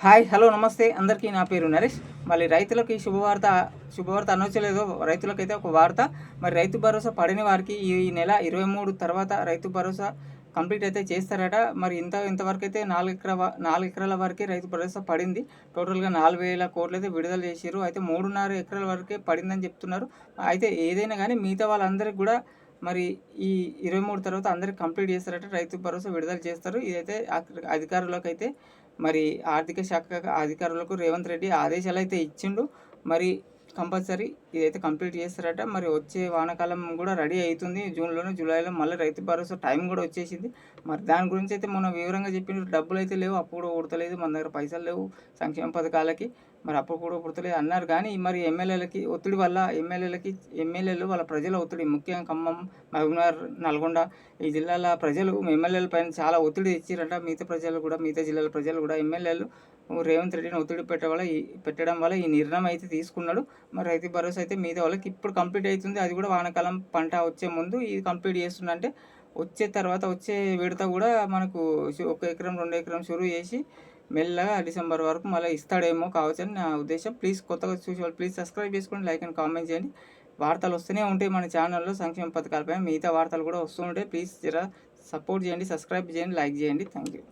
Hi hello నమస్తే. అందరికీ నా పేరు నరేష్. మళ్ళీ రైతులకి శుభవార్త శుభవార్త అనొచ్చలేదో. రైతులకైతే ఒక వార్త. మరి రైతు భరోసా పడిన వారికి ఈ నెల ఇరవై మూడు తర్వాత రైతు భరోసా కంప్లీట్ అయితే చేస్తారట. మరి ఇంత ఇంతవరకు అయితే నాలుగు ఎకరా నాలుగు ఎకరాల వరకే రైతు భరోసా పడింది. టోటల్గా నాలుగు వేల కోట్లు అయితే విడుదల చేశారు అయితే మూడున్నర ఎకరాల వరకే పడిందని చెప్తున్నారు. అయితే ఏదైనా కానీ మిగతా వాళ్ళందరికీ కూడా మరి ఈ ఇరవై మూడు తర్వాత అందరికి కంప్లీట్ చేస్తారట. రైతు భరోసా విడుదల చేస్తారు. ఇదైతే అధికారులకైతే అధికారులకు అయితే మరి ఆర్థిక శాఖ అధికారులకు రేవంత్ రెడ్డి ఆదేశాలు అయితే ఇచ్చిండు. మరి కంపల్సరీ ఇదైతే కంప్లీట్ చేస్తారట. మరి వచ్చే వానాకాలం కూడా రెడీ అవుతుంది. జూన్లోనే జూలైలో మళ్ళీ రైతు భరోసా టైం కూడా వచ్చేసింది. మరి దాని గురించి అయితే మనం వివరంగా చెప్పిన డబ్బులు అయితే లేవు. అప్పుడు కూడా ఉడతలేదు మన దగ్గర పైసలు లేవు. సంక్షేమ పథకాలకి మరి అప్పుడు కూడా పుడతలేదు అన్నారు. కానీ మరి ఎమ్మెల్యేలకి ఒత్తిడి వల్ల ఎమ్మెల్యేలకి ఎమ్మెల్యేలు వాళ్ళ ప్రజల ఒత్తిడి ముఖ్యంగా ఖమ్మం మహబూబ్నగర్ నల్గొండ ఈ జిల్లాల ప్రజలు ఎమ్మెల్యేల పైన చాలా ఒత్తిడి ఇచ్చారట మిగతా ప్రజలు కూడా మిగతా జిల్లాల ప్రజలు కూడా ఎమ్మెల్యేలు రేవంత్ రెడ్డిని ఒత్తిడి పెట్టడం వల్ల పెట్టడం వల్ల ఈ నిర్ణయం అయితే తీసుకున్నాడు. మరి రైతు భరోసా అయితే మిగతా వాళ్ళకి ఇప్పుడు కంప్లీట్ అవుతుంది. అది కూడా వానాకాలం పంట వచ్చే ముందు ఇది కంప్లీట్ చేస్తుందంటే వచ్చే తర్వాత వచ్చే విడత కూడా మనకు ఒక ఎకరం రెండు ఎకరం షురువు చేసి మెల్లగా డిసెంబర్ వరకు మళ్ళీ ఇస్తాడేమో కావచ్చు అని నా ఉద్దేశం. ప్లీజ్ కొత్తగా చూసే వాళ్ళు ప్లీజ్ సబ్స్క్రైబ్ చేసుకోండి లైక్ అండ్ కామెంట్ చేయండి. వార్తలు వస్తూనే ఉంటాయి మన ఛానల్లో సంక్షేమ పథకాలపై మిగతా వార్తలు కూడా వస్తూ ఉంటాయి. ప్లీజ్ జర సపోర్ట్ చేయండి సబ్స్క్రైబ్ చేయండి లైక్ చేయండి. Thank you